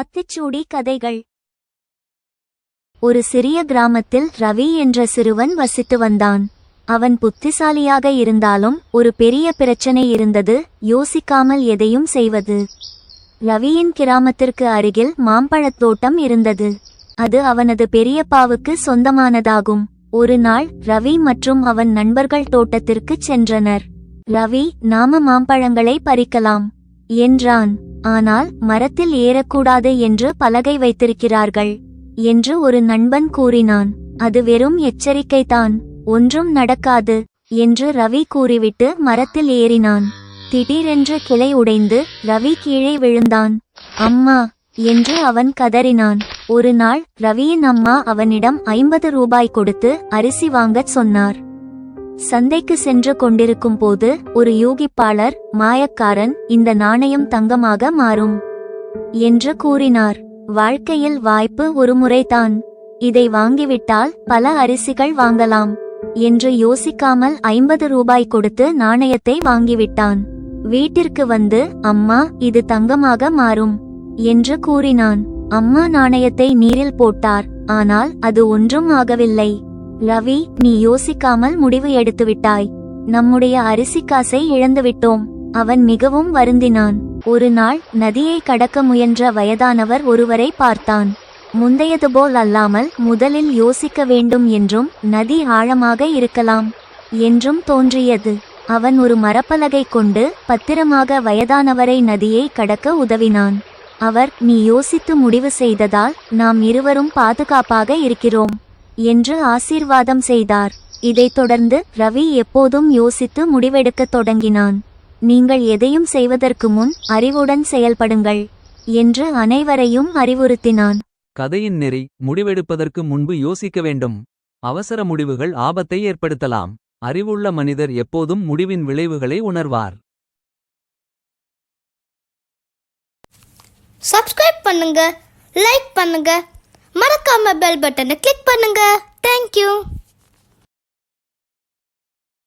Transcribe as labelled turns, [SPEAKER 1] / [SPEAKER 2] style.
[SPEAKER 1] ஆத்திச்சூடி கதைகள். ஒரு சிறிய கிராமத்தில் ரவி என்ற சிறுவன் வசித்து வந்தான். அவன் புத்திசாலியாக இருந்தாலும் ஒரு பெரிய பிரச்சனை இருந்தது யோசிக்காமல் எதையும் செய்வது. ரவியின் கிராமத்திற்கு அருகில் மாம்பழத் தோட்டம் இருந்தது. அது அவனது பெரியப்பாவுக்கு சொந்தமானதாகும். ஒரு நாள் ரவி மற்றும் அவன் நண்பர்கள் தோட்டத்திற்குச் சென்றனர். ரவி நாம மாம்பழங்களை பறிக்கலாம் என்றான். ஆனால் மரத்தில் ஏறக்கூடாது என்று பலகை வைத்திருக்கிறார்கள் என்று ஒரு நண்பன் கூறினான். அது வெறும் எச்சரிக்கைதான் ஒன்றும் நடக்காது என்று ரவி கூறிவிட்டு மரத்தில் ஏறினான். திடீரென்று கிளை உடைந்து ரவி கீழே விழுந்தான். அம்மா என்று அவன் கதறினான். ஒரு நாள் ரவியின் அம்மா அவனிடம் ஐம்பது ரூபாய் கொடுத்து அரிசி வாங்கச் சொன்னார். சந்தைக்கு சென்று கொண்டிருக்கும் போது ஒரு யூகிப்பாளர் மாயக்காரன் இந்த நாணயம் தங்கமாக மாறும் என்று கூறினார். வாழ்க்கையில் வாய்ப்பு ஒரு முறைதான். இதை வாங்கிவிட்டால் பல அரிசிகள் வாங்கலாம் என்று யோசிக்காமல் ஐம்பது ரூபாய் கொடுத்து நாணயத்தை வாங்கிவிட்டான். வீட்டிற்கு வந்து அம்மா இது தங்கமாக மாறும் என்று கூறினான். அம்மா நாணயத்தை நீரில் போட்டார். ஆனால் அது ஒன்றும் ஆகவில்லை. ரவி நீ யோசிக்காமல் முடிவு எடுத்துவிட்டாய் நம்முடைய அரிசி காசை இழந்துவிட்டோம் அவன் மிகவும் வருந்தினான். ஒரு நாள் நதியை கடக்க முயன்ற வயதானவர் ஒருவரை பார்த்தான். முந்தையது போல் அல்லாமல் முதலில் யோசிக்க வேண்டும் என்றும் நதி ஆழமாக இருக்கலாம் என்றும் தோன்றியது. அவன் ஒரு மரப்பலகை கொண்டு பத்திரமாக வயதானவரை நதியை கடக்க உதவினான். அவர் நீ யோசித்து முடிவு செய்ததால் நாம் இருவரும் பாதுகாப்பாக இருக்கிறோம். என்று ஆசீர்வாதம் செய்தார். இதைத் தொடர்ந்து ரவி எப்போதும் யோசித்து முடிவெடுக்கத் தொடங்கினான். நீங்கள் எதையும் செய்வதற்கு முன் அறிவுடன் செயல்படுங்கள் என்று அனைவரையும் அறிவுறுத்தினான்.
[SPEAKER 2] கதையின் நெறி முடிவெடுப்பதற்கு முன்பு யோசிக்க வேண்டும். அவசர முடிவுகள் ஆபத்தை ஏற்படுத்தலாம். அறிவுள்ள மனிதர் எப்போதும் முடிவின் விளைவுகளை உணர்வார்.
[SPEAKER 3] சப்ஸ்கிரைப் பண்ணுங்க லைக் பண்ணுங்க மறக்காம பெல் பட்டனை கிளிக் பண்ணுங்க. தேங்க்யூ